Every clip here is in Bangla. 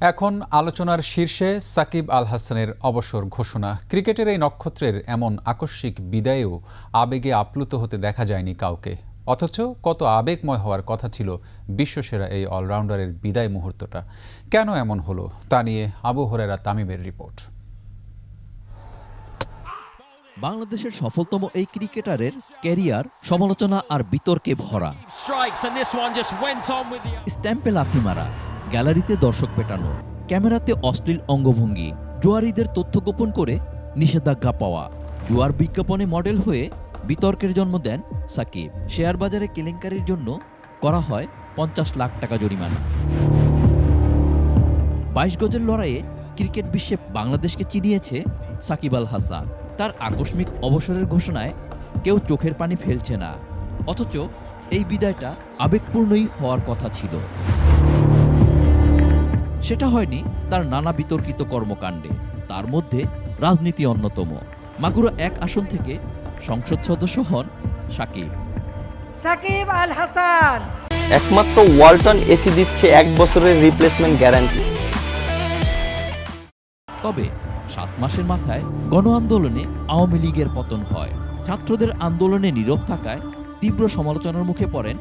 এখন আলোচনার শীর্ষে সাকিব আল হাসানের অবসর ঘোষণা। ক্রিকেটের এই নক্ষত্রের এমন আকস্মিক বিদায়েও আবেগে আপ্লুত হতে দেখা যায়নি কাউকে। অথচ কত আবেগময় হওয়ার কথা ছিল বিশ্বসেরা এই অলরাউন্ডারের বিদায় মুহূর্তটা। কেন এমন হলো তা নিয়ে আবু হরেরা তামিমের রিপোর্ট। বাংলাদেশের সফলতম এই ক্রিকেটারের ক্যারিয়ার সমালোচনা আর বিতর্কে ভরা. স্ট্যাম্পে লাথি মারা। গ্যালারিতে দর্শক পেটানো, ক্যামেরাতে অশ্লীল অঙ্গভঙ্গি, জুয়ারিদের তথ্য গোপন করে নিষেধাজ্ঞা পাওয়া। জুয়ার বিজ্ঞাপনে মডেল হয়ে বিতর্কের জন্ম দেন সাকিব। শেয়ার বাজারে কেলেঙ্কারির জন্য করা হয় পঞ্চাশ লাখ টাকা জরিমানা। বাইশ গজের লড়াইয়ে ক্রিকেট বিশ্বে বাংলাদেশকে চিনিয়েছে সাকিব আল হাসান। তার আকস্মিক অবসরের ঘোষণায় কেউ চোখের পানি ফেলছে না। অথচ এই বিদায়টা আবেগপূর্ণই হওয়ার কথা ছিল। সেটা হয়নি তার নানা বিতর্কিত কর্মকাণ্ডে। তার মধ্যে রাজনীতি অন্যতম। মাগুরা এক আসন থেকে সংসদ সদস্য হন সাকিব। সাকিব আল হাসান। একমাত্র ওয়ালটন এসি দিচ্ছে এক বছরের রিপ্লেসমেন্ট গ্যারান্টি তবে সাত মাসের মাথায় গণ আন্দোলনে আওয়ামী লীগের পতন হয়। ছাত্রদের আন্দোলনে নীরব থাকায় তীব্র সমালোচনার মুখে পড়েন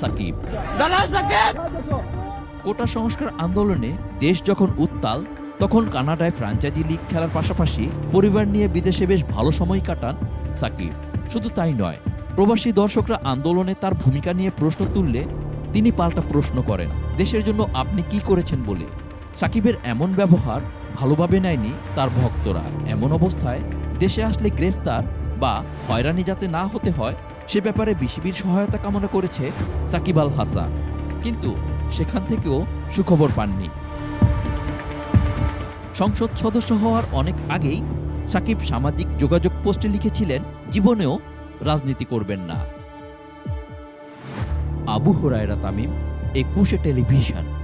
সাকিব! কোটা সংস্কার আন্দোলনে দেশ যখন উত্তাল, তখন কানাডায় ফ্র্যাঞ্চাইজি লিগ খেলার পাশাপাশি পরিবার নিয়ে বিদেশে বেশ ভালো সময় কাটান সাকিব। শুধু তাই নয়, প্রবাসী দর্শকরা আন্দোলনে তার ভূমিকা নিয়ে প্রশ্ন তুললে তিনি পাল্টা প্রশ্ন করেন, দেশের জন্য আপনি কি করেছেন? বলে। সাকিবের এমন ব্যবহার ভালোভাবে নেয়নি তার ভক্তরা। এমন অবস্থায় দেশে আসলে গ্রেফতার বা হয়রানি যাতে না হতে হয়, সে ব্যাপারে বিসিবির সহায়তা কামনা করেছে সাকিব আল হাসান। কিন্তু সেখান থেকেও সুখবর পাননি। সংসদ সদস্য হওয়ার অনেক আগেই সাকিব সামাজিক যোগাযোগ পোস্টে লিখেছিলেন, জীবনেও রাজনীতি করবেন না। আবু হরায়রা তামিম, একুশে টেলিভিশন।